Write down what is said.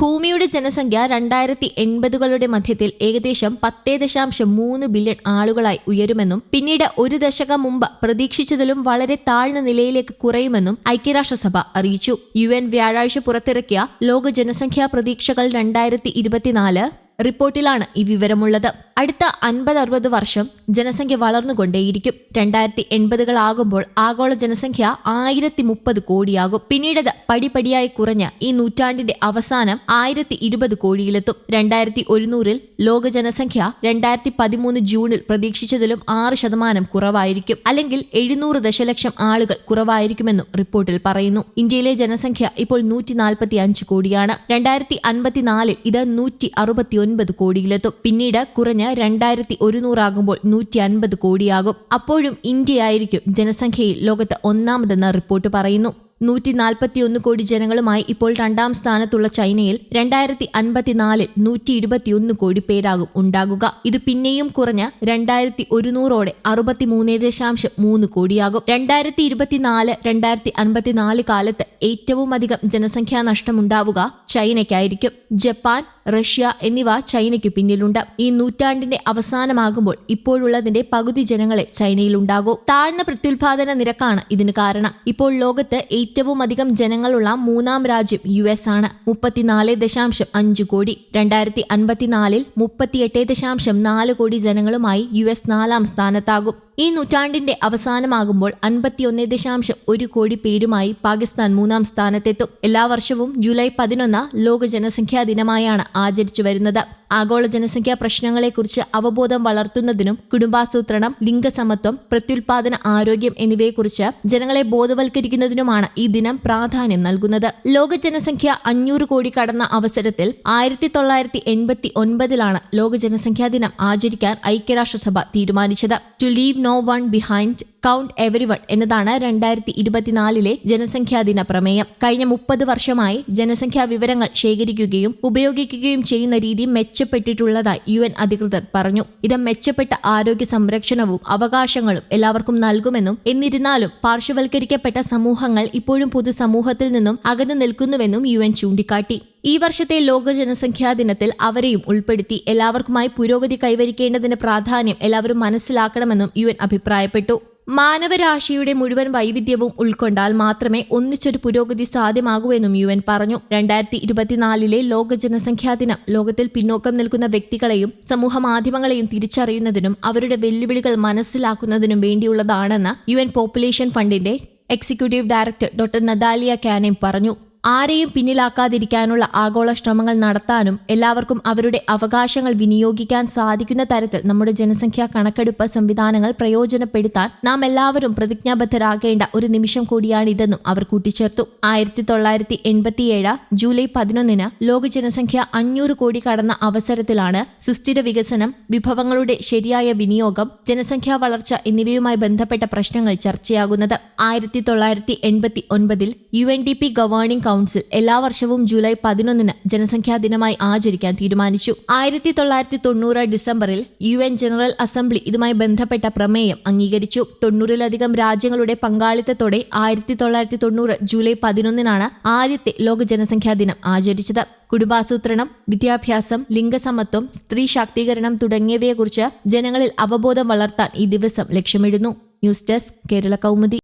ഭൂമിയുടെ ജനസംഖ്യ രണ്ടായിരത്തി എൺപതുകളുടെ മധ്യത്തിൽ ഏകദേശം പത്തേ ദശാംശം മൂന്ന് ബില്യൺ ആളുകളായി ഉയരുമെന്നും പിന്നീട് ഒരു ദശകം മുമ്പ് പ്രതീക്ഷിച്ചതിലും വളരെ താഴ്ന്ന നിലയിലേക്ക് കുറയുമെന്നും ഐക്യരാഷ്ട്രസഭ അറിയിച്ചു. യു എൻ വ്യാഴാഴ്ച പുറത്തിറക്കിയ ലോക ജനസംഖ്യാ പ്രതീക്ഷകൾ രണ്ടായിരത്തി റിപ്പോർട്ടിലാണ് ഈ വിവരമുള്ളത്. അടുത്ത അൻപത് അറുപത് വർഷം ജനസംഖ്യ വളർന്നുകൊണ്ടേയിരിക്കും. രണ്ടായിരത്തി എൺപതുകളാകുമ്പോൾ ആഗോള ജനസംഖ്യ ആയിരത്തി മുപ്പത് കോടിയാകും. പിന്നീടത് പടിപടിയായി കുറഞ്ഞ് ഈ നൂറ്റാണ്ടിന്റെ അവസാനം ആയിരത്തി ഇരുപത് കോടിയിലെത്തും. രണ്ടായിരത്തി ഒരുന്നൂറിൽ ലോക ജനസംഖ്യ രണ്ടായിരത്തി പതിമൂന്ന് ജൂണിൽ പ്രതീക്ഷിച്ചതിലും ആറ് ശതമാനം കുറവായിരിക്കും. അല്ലെങ്കിൽ എഴുന്നൂറ് ദശലക്ഷം ആളുകൾ കുറവായിരിക്കുമെന്നും റിപ്പോർട്ടിൽ പറയുന്നു. ഇന്ത്യയിലെ ജനസംഖ്യ ഇപ്പോൾ നൂറ്റി നാൽപ്പത്തി അഞ്ച് കോടിയാണ്. രണ്ടായിരത്തി അൻപത്തിനാലിൽ ഇത് നൂറ്റി അറുപത്തി ഒൻപത് കോടിയിലെത്തും. പിന്നീട് കുറഞ്ഞ് രണ്ടായിരത്തി ഒരുന്നൂറാകുമ്പോൾ നൂറ്റി അൻപത് കോടിയാകും. അപ്പോഴും ഇന്ത്യയായിരിക്കും ജനസംഖ്യയിൽ ലോകത്ത് ഒന്നാമതെന്ന് റിപ്പോർട്ട് പറയുന്നു. നൂറ്റി നാൽപ്പത്തിയൊന്ന് കോടി ജനങ്ങളുമായി ഇപ്പോൾ രണ്ടാം സ്ഥാനത്തുള്ള ചൈനയിൽ രണ്ടായിരത്തി അൻപത്തിനാലിൽ നൂറ്റി ഇരുപത്തിയൊന്ന് കോടി പേരാകും ഉണ്ടാകുക. ഇത് പിന്നെയും കുറഞ്ഞ രണ്ടായിരത്തി ഒരുന്നൂറോടെ അറുപത്തിമൂന്ന് ദശാംശം മൂന്ന് കോടിയാകും. രണ്ടായിരത്തി ഇരുപത്തിനാല് രണ്ടായിരത്തി അൻപത്തിനാല് കാലത്ത് ഏറ്റവും അധികം ജനസംഖ്യാ നഷ്ടമുണ്ടാവുക ചൈനയ്ക്കായിരിക്കും. ജപ്പാൻ റഷ്യ എന്നിവ ചൈനയ്ക്ക് പിന്നിലുണ്ട്. ഈ നൂറ്റാണ്ടിന്റെ അവസാനമാകുമ്പോൾ ഇപ്പോഴുള്ളതിന്റെ പകുതി ജനങ്ങളെ ചൈനയിലുണ്ടാകും. താഴ്ന്ന പ്രത്യുൽപാദന നിരക്കാണ് ഇതിന് കാരണം. ഇപ്പോൾ ലോകത്ത് ഏറ്റവും അധികം ജനങ്ങളുള്ള മൂന്നാം രാജ്യം യു എസ് ആണ്. മുപ്പത്തിനാല് ദശാംശം അഞ്ച് കോടി രണ്ടായിരത്തി അൻപത്തിനാലിൽ മുപ്പത്തിയെട്ട് ദശാംശം നാല് കോടി ജനങ്ങളുമായി യു എസ് നാലാം സ്ഥാനത്താകും. ഈ നൂറ്റാണ്ടിന്റെ അവസാനമാകുമ്പോൾ അൻപത്തിയൊന്ന് ദശാംശം ഒരു കോടി പേരുമായി പാകിസ്ഥാൻ മൂന്നാം സ്ഥാനത്തെത്തും. എല്ലാ വർഷവും ജൂലൈ പതിനൊന്ന് ലോക ജനസംഖ്യാ ദിനമായാണ് ആചരിച്ചു വരുന്നത്. ആഗോള ജനസംഖ്യാ പ്രശ്നങ്ങളെക്കുറിച്ച് അവബോധം വളർത്തുന്നതിനും കുടുംബാസൂത്രണം ലിംഗസമത്വം പ്രത്യുൽപാദന ആരോഗ്യം എന്നിവയെക്കുറിച്ച് ജനങ്ങളെ ബോധവൽക്കരിക്കുന്നതിനുമാണ് ഈ ദിനം പ്രാധാന്യം നൽകുന്നത്. ലോക ജനസംഖ്യ അഞ്ഞൂറ് കോടി കടന്ന അവസരത്തിൽ ആയിരത്തി തൊള്ളായിരത്തി എൺപത്തി ഒൻപതിലാണ് ലോക ജനസംഖ്യാ ദിനം ആചരിക്കാൻ ഐക്യരാഷ്ട്രസഭ തീരുമാനിച്ചത്. To leave no one behind count everyone എന്നതാണ് രണ്ടായിരത്തി ഇരുപത്തിനാലിലെ ജനസംഖ്യാ ദിന പ്രമേയം. കഴിഞ്ഞ മുപ്പത് വർഷമായി ജനസംഖ്യാ വിവരങ്ങൾ ശേഖരിക്കുകയും ഉപയോഗിക്കുകയും ചെയ്യുന്ന രീതി മെച്ചപ്പെട്ടിട്ടുള്ളതായി യു എൻ അധികൃതർ പറഞ്ഞു. ഇത് മെച്ചപ്പെട്ട ആരോഗ്യ സംരക്ഷണവും അവകാശങ്ങളും എല്ലാവർക്കും നൽകുമെന്നും എന്നിരുന്നാലും പാർശ്വവൽക്കരിക്കപ്പെട്ട സമൂഹങ്ങൾ ഇപ്പോഴും പൊതുസമൂഹത്തിൽ നിന്നും അകന്നു നിൽക്കുന്നുവെന്നും യു എൻ ചൂണ്ടിക്കാട്ടി. ഈ വർഷത്തെ ലോക ജനസംഖ്യാ ദിനത്തിൽ അവരെയും ഉൾപ്പെടുത്തി എല്ലാവർക്കുമായി പുരോഗതി കൈവരിക്കേണ്ടതിന്റെ പ്രാധാന്യം എല്ലാവരും മനസ്സിലാക്കണമെന്നും യു അഭിപ്രായപ്പെട്ടു. മാനവരാശിയുടെ മുഴുവൻ വൈവിധ്യവും ഉൾക്കൊണ്ടാൽ മാത്രമേ ഒന്നിച്ചൊരു പുരോഗതി സാധ്യമാകൂ എന്നും യു എൻ പറഞ്ഞു. രണ്ടായിരത്തി ഇരുപത്തിനാലിലെ ലോക ജനസംഖ്യാ ദിനം ലോകത്തിൽ പിന്നോക്കം നിൽക്കുന്ന വ്യക്തികളെയും സമൂഹ മാധ്യമങ്ങളെയും തിരിച്ചറിയുന്നതിനും അവരുടെ വെല്ലുവിളികൾ മനസ്സിലാക്കുന്നതിനും വേണ്ടിയുള്ളതാണെന്ന് യു എൻ പോപ്പുലേഷൻ ഫണ്ടിന്റെ executive director doctor Natalia Kanem പറഞ്ഞു. ആരെയും പിന്നിലാക്കാതിരിക്കാനുള്ള ആഗോള ശ്രമങ്ങൾ നടത്താനും എല്ലാവർക്കും അവരുടെ അവകാശങ്ങൾ വിനിയോഗിക്കാൻ സാധിക്കുന്ന തരത്തിൽ നമ്മുടെ ജനസംഖ്യാ കണക്കെടുപ്പ് സംവിധാനങ്ങൾ പ്രയോജനപ്പെടുത്താൻ നാം എല്ലാവരും പ്രതിജ്ഞാബദ്ധരാകേണ്ട ഒരു നിമിഷം കൂടിയാണിതെന്നും അവർ കൂട്ടിച്ചേർത്തു. ആയിരത്തി തൊള്ളായിരത്തി എൺപത്തിയേഴ് ജൂലൈ പതിനൊന്നിന് ലോക ജനസംഖ്യ അഞ്ഞൂറ് കോടി കടന്ന അവസരത്തിലാണ് സുസ്ഥിര വികസനം വിഭവങ്ങളുടെ ശരിയായ വിനിയോഗം ജനസംഖ്യാ വളർച്ച എന്നിവയുമായി ബന്ധപ്പെട്ട പ്രശ്നങ്ങൾ ചർച്ചയാകുന്നത്. ആയിരത്തി തൊള്ളായിരത്തി എൺപത്തി ഒൻപതിൽ U N D P governing council എല്ലാ വർഷവും ജൂലൈ പതിനൊന്നിന് ജനസംഖ്യാ ദിനമായി ആചരിക്കാൻ തീരുമാനിച്ചു. ആയിരത്തി തൊള്ളായിരത്തി തൊണ്ണൂറ് ഡിസംബറിൽ യു എൻ ജനറൽ അസംബ്ലി ഇതുമായി ബന്ധപ്പെട്ട പ്രമേയം അംഗീകരിച്ചു. തൊണ്ണൂറിലധികം രാജ്യങ്ങളുടെ പങ്കാളിത്തത്തോടെ ആയിരത്തി തൊള്ളായിരത്തി തൊണ്ണൂറ് ജൂലൈ പതിനൊന്നിനാണ് ആദ്യത്തെ ലോക ജനസംഖ്യാ ദിനം ആചരിച്ചത്. കുടുംബാസൂത്രണം വിദ്യാഭ്യാസം ലിംഗസമത്വം സ്ത്രീ ശാക്തീകരണം തുടങ്ങിയവയെക്കുറിച്ച് ജനങ്ങളിൽ അവബോധം വളർത്താൻ ഈ ദിവസം ലക്ഷ്യമിടുന്നു. News desk Kerala Kaumudi.